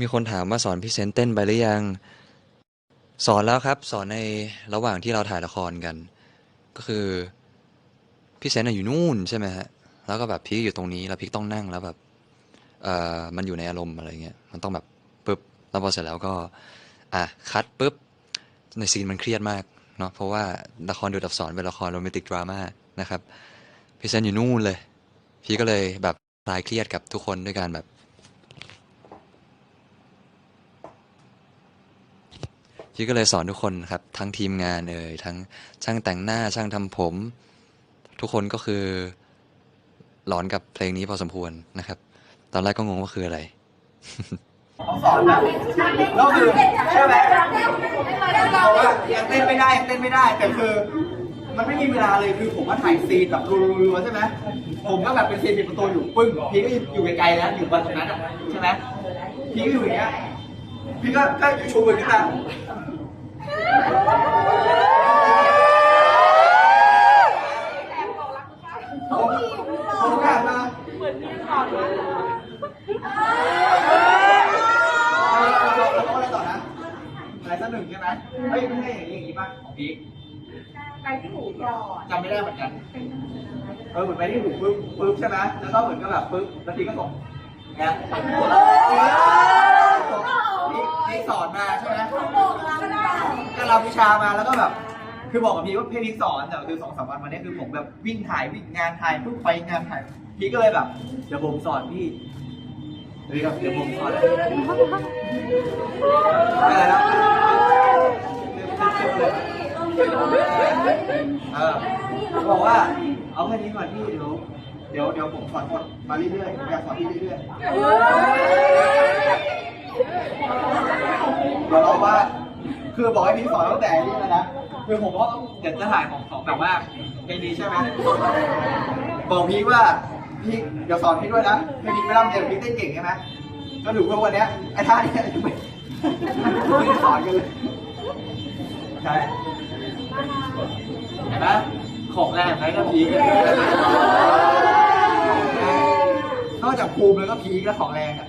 มีคนถามว่าสอนพี่เซนเต้นไปหรือยัง สอนแล้วครับ สอนในระหว่างที่เราถ่ายละครกัน ก็คือพี่เซนอยู่นู่นใช่ไหมฮะ แล้วก็แบบพีคอยู่ตรงนี้ แล้วพีคต้องนั่งแล้วแบบ เอ่อ มันอยู่ในอารมณ์อะไรเงี้ย มันต้องแบบปึ๊บ แล้วพอเสร็จแล้วก็ อะ คัดปุ๊บ ในซีนมันเครียดมากเนาะ เพราะว่าละครดูดอักษรเป็นละครโรแมนติกดราม่านะครับ พี่เซนอยู่นู่นเลย พี่ก็เลยแบบคลายเครียดกับทุกคนด้วยการแบบ พี่ก็เลยสอนทุกคนครับ ทั้งทีมงานเอ่ยทั้งช่างแต่งหน้าช่างทำผม ทุกคนก็คือหลอนกับเพลงนี้พอสมควรนะครับ ตอนแรกก็งงว่าคืออะไรสอนแบบก็คือใช่ไหมบอกว่ายังเต้นไม่ได้ยังเต้นไม่ได้แต่คือมันไม่มีเวลาเลยคือผมว่าถ่ายซีนแบบรัวๆใช่ไหมผมก็แบบเป็นซีนปิดประตูอยู่ปึ้งพี่ก็อยู่ไกลๆแล้วอยู่บนตรงนั้นใช่ไหมพี่ก็อยู่อย่างเงี้ยพี่ก็ก็ชูมือขึ้นมา ผมผมกลับมาแล้วก็อะไรต่อนะอะไรสักหนึ่งใช่ไหมเฮ้ยไม่ใช่อย่างนี้อย่างนี้ป่ะของพีคไปที่หูก่อนจำไม่ได้เหมือนกัน เออเหมือนไปที่หูปึ๊บปึ๊บใช่ไหมแล้วก็เหมือนกับแบบปึ๊บแล้วพีคก็ส่งเงี้ยพีคพีคสอนมาใช่ไหม ก็รับวิชามาแล้วก็แบบ คือบอกกับพีว่าเพี่พีคสอนแต่คือสองสามวันมาเนี้ยคือผมแบบวิ่งถ่ายวิ่งงานถ่ายปุ๊บไปงานถ่ายพีก็เลยแบบเดี๋ยวผมสอนพี่เฮ้ยครับเดี๋ยวผมสอนอะไรนะเออบอกว่าเอาแค่นี้ก่อนพี่เดี๋ยวเดี๋ยวเดี๋ยวผมสอนหมดมาเรื่อยๆผมอยากสอนพี่เรื่อยๆเดี๋ยวเราว่า คือบอกให้พี่สอนตั้งแต่นี่แล้วนะคือผมก็เดี๋ยวจะถ่ายของของแบบว่าเพลงนี้ใช่ไหมบอกพี่ว่าพี่เดี๋ยวสอนพี่ด้วยนะให้พี่ไม่ร่ำเรียนพี่เต้นเก่งใช่ไหมก็ถือว่าวันนี้ไอ้ท่าเนี้ยังไม่ไม่สอนกันเลยใช่เห็นไหมของแรงไหมก็พีคนอกจากภูมิแล้วก็พีคแล้วของแรงอะ